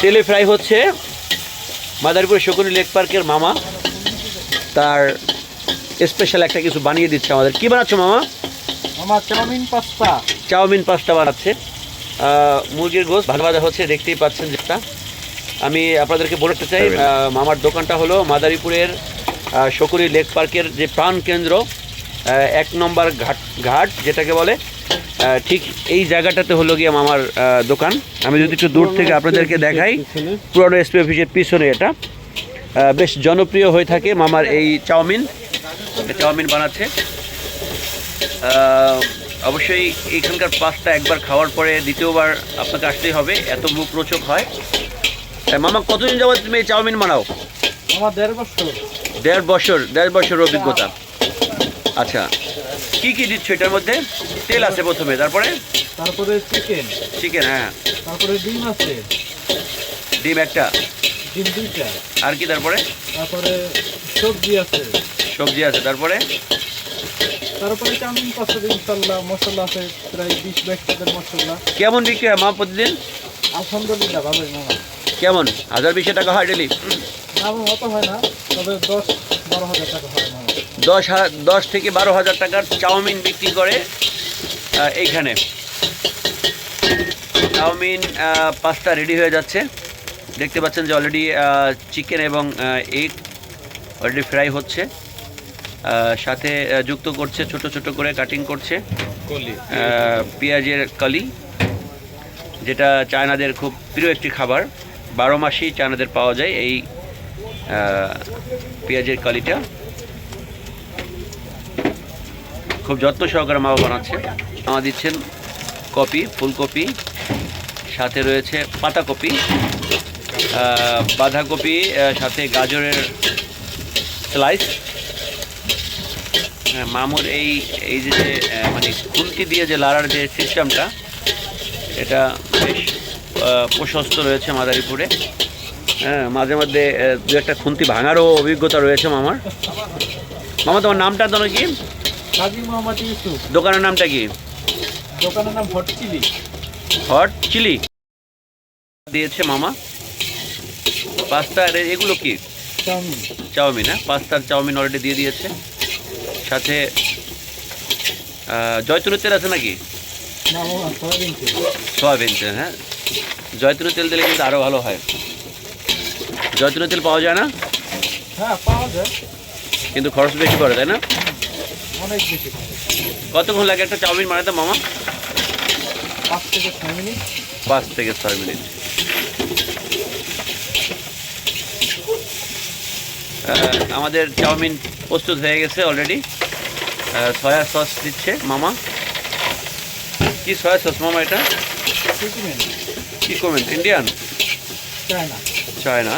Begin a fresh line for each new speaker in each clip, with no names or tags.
তেলে ফ্রাই হচ্ছে মাদারীপুর শকুনি লেক পার্কের মামা। তার স্পেশাল একটা কিছু বানিয়ে দিচ্ছে আমাদের। কি বানাচ্ছ মামা?
আমার চাউমিন পাস্তা।
চাউমিন পাস্তা বানাচ্ছে। আহ, মুরগির গোস ভালো ভাজা হচ্ছে দেখতেই পাচ্ছেন যেটা। আমি আপনাদেরকে বলতে চাই মামার দোকানটা হলো মাদারীপুরের শকুরি লেক পার্কের যে প্রাণ কেন্দ্র এক নম্বর ঘাট ঘাট যেটাকে বলে ঠিক এই জায়গাটাতে হলো গিয়ে মামার দোকান। আমি যদি একটু দূর থেকে আপনাদেরকে দেখাই পুরনো এসপি অফিসের পিছনে এটা। বেশ জনপ্রিয় হয়ে থাকে মামার এই চাউমিন। চাউমিন বানাচ্ছে। অবশ্যই এখানকার পাস্তা একবার খাওয়ার পরে দ্বিতীয়বার আপনাকে আসতেই হবে। এত মুখরোচক হয়। আহ, মামা কতদিন যাবত তুমি এই চাউমিন বানাও?
আমার দেড় বছর।
দেড় বছর দেড় বছর অভিজ্ঞতা। আচ্ছা কি কি দিচ্ছ এটার মধ্যে? তেল আছে প্রথমে তারপরে?
তারপরে চিকেন
চিকেন হ্যাঁ।
তারপরে ডিম আছে।
ডিম একটা।
ডিম দুইটা।
আর কি তারপরে?
তারপরে সবজি আছে।
সবজি আছে তারপরে?
তারপরে চাউমিন পাস্তা ইনশাল্লাহ মশলা আছে প্রায় বিশ বাইশ টাকার মশলা।
কেমন বিক্রি হয় মা প্রতিদিন?
আলহামদুলিল্লাহ ভালোই মামা।
কেমন? হাজার বিশে টাকা হয় ডেলি
অত হয় না তবে দশ বারো হাজার টাকা হয়
দশ দশ থেকে বারো হাজার টাকার চাউমিন বিক্রি করে এইখানে। চাউমিন পাস্তা রেডি হয়ে যাচ্ছে। দেখতে পাচ্ছেন যে অলরেডি চিকেন এবং এগ অলরেডি ফ্রাই হচ্ছে। সাথে যুক্ত করছে ছোট ছোট করে কাটিং করছে। পেঁয়াজের কলি যেটা চায়নাদের খুব প্রিয় একটি খাবার। বারো মাসেই চায়নাদের পাওয়া যায় এই পেঁয়াজের কালিটা। খুব যত্ন সহকারে মা বানাচ্ছে। মা দিচ্ছেন কপি, ফুলকপি, সাথে রয়েছে পাতাকপি বাঁধাকপি সাথে গাজরের স্লাইস মামুর এই এই যে মানে খুন্তি দিয়ে যে লাড়ার যে সিস্টেমটা এটা বেশ প্রশস্ত রয়েছে মাদারীপুরে। হ্যাঁ মাঝে মধ্যে দু একটা খুন্তি ভাঙারও অভিজ্ঞতা রয়েছে মামার। মামা, তোমার নামটা তো কি? দোকানের নামটা কি?
দোকানের নাম হট চিলি।
Hot chilli? দিয়েছে মামা। পাস্তা আর এগুলো কি?
চাউমিন।
হ্যাঁ? পাস্তার চাউমিন অলরেডি দিয়ে দিয়েছে। সাথে জয়তুনের তেল আছে নাকি?
সয়াবিন তেল।
সয়াবিন তেল হ্যাঁ? জয়তুনের তেল দিলে কিন্তু আরও ভালো হয়। জয়তুনের তেল পাওয়া যায় না?
হ্যাঁ পাওয়া যায়।
কিন্তু খরচ বেশি পড়ে তাই না?
অনেক বেশি
কতক্ষণ লাগে একটা চাউমিন বানাতে মামা?
পাঁচ থেকে ছয় মিনিট।
পাঁচ থেকে ছয় মিনিট। আমাদের চাউমিন প্রস্তুত হয়ে গেছে অলরেডি সয়া সস দিচ্ছে মামা। কি সয়া সস মামা এটা? কি করবেন ইন্ডিয়ান
চায় না
চায়না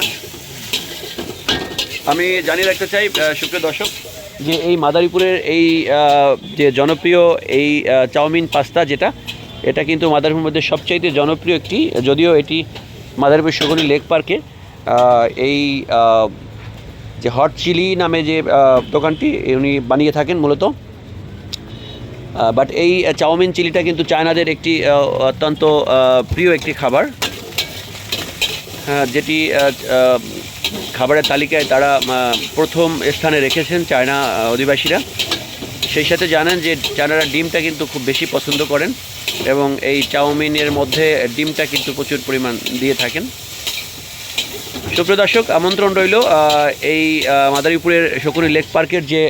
আমি জানিয়ে রাখতে চাই সুপ্রিয় দর্শক যে এই মাদারীপুরের এই যে জনপ্রিয় এই চাউমিন পাস্তা যেটা, এটা কিন্তু মাদারীপুরের মধ্যে সবচাইতে জনপ্রিয় একটি, যদিও এটি মাদারীপুর শগুনি লেক পার্কে এই যে হট চিলি নামে যে দোকানটি উনি বানিয়ে থাকেন মূলত। বাট এই চাউমিন চিলিটা কিন্তু চায়নাদের একটি অত্যন্ত প্রিয় একটি খাবার। যেটি খাবারের তালিকায় তারা প্রথম স্থানে রেখেছেন চায়না অধিবাসীরা। সেই সাথে জানেন যে চায়নারা ডিমটা কিন্তু খুব বেশি পছন্দ করেন এবং এই চাউমিনের মধ্যে ডিমটা কিন্তু প্রচুর পরিমাণ দিয়ে থাকেন। সুপ্রিয় দর্শক, আমন্ত্রণ রইল এই মাদারীপুরের শকুনি লেক পার্কের যে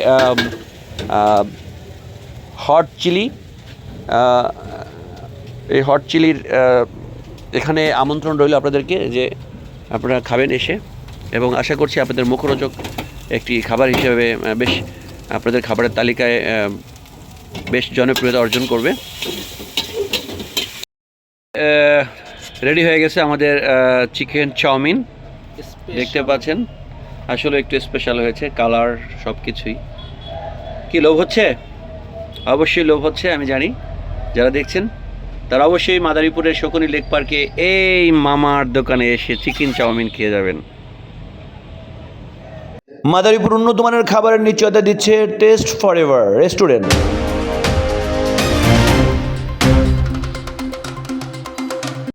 হট চিলি এই হট চিলির এখানে আমন্ত্রণ রইল আপনাদেরকে যে আপনারা খাবেন এসে। এবং আশা করছি আপনাদের মুখরোচক একটি খাবার হিসেবে বেশ আপনাদের খাবারের তালিকায় বেশ জনপ্রিয়তা অর্জন করবে। রেডি হয়ে গেছে আমাদের চিকেন চাউমিন। দেখতে পাচ্ছেন আসলে একটু স্পেশাল হয়েছে কালার সব কিছুই কি লোভ হচ্ছে? অবশ্যই লোভ হচ্ছে আমি জানি। যারা দেখছেন তারা অবশ্যই মাদারীপুরের শকুনি লেক পার্কে এই মামার দোকানে এসে চিকেন চাউমিন খেয়ে যাবেন।
মাদারীপুর উন্নত মানের খাবারের নিশ্চয়তা দিচ্ছে টেস্ট ফর এভার রেস্টুরেন্ট।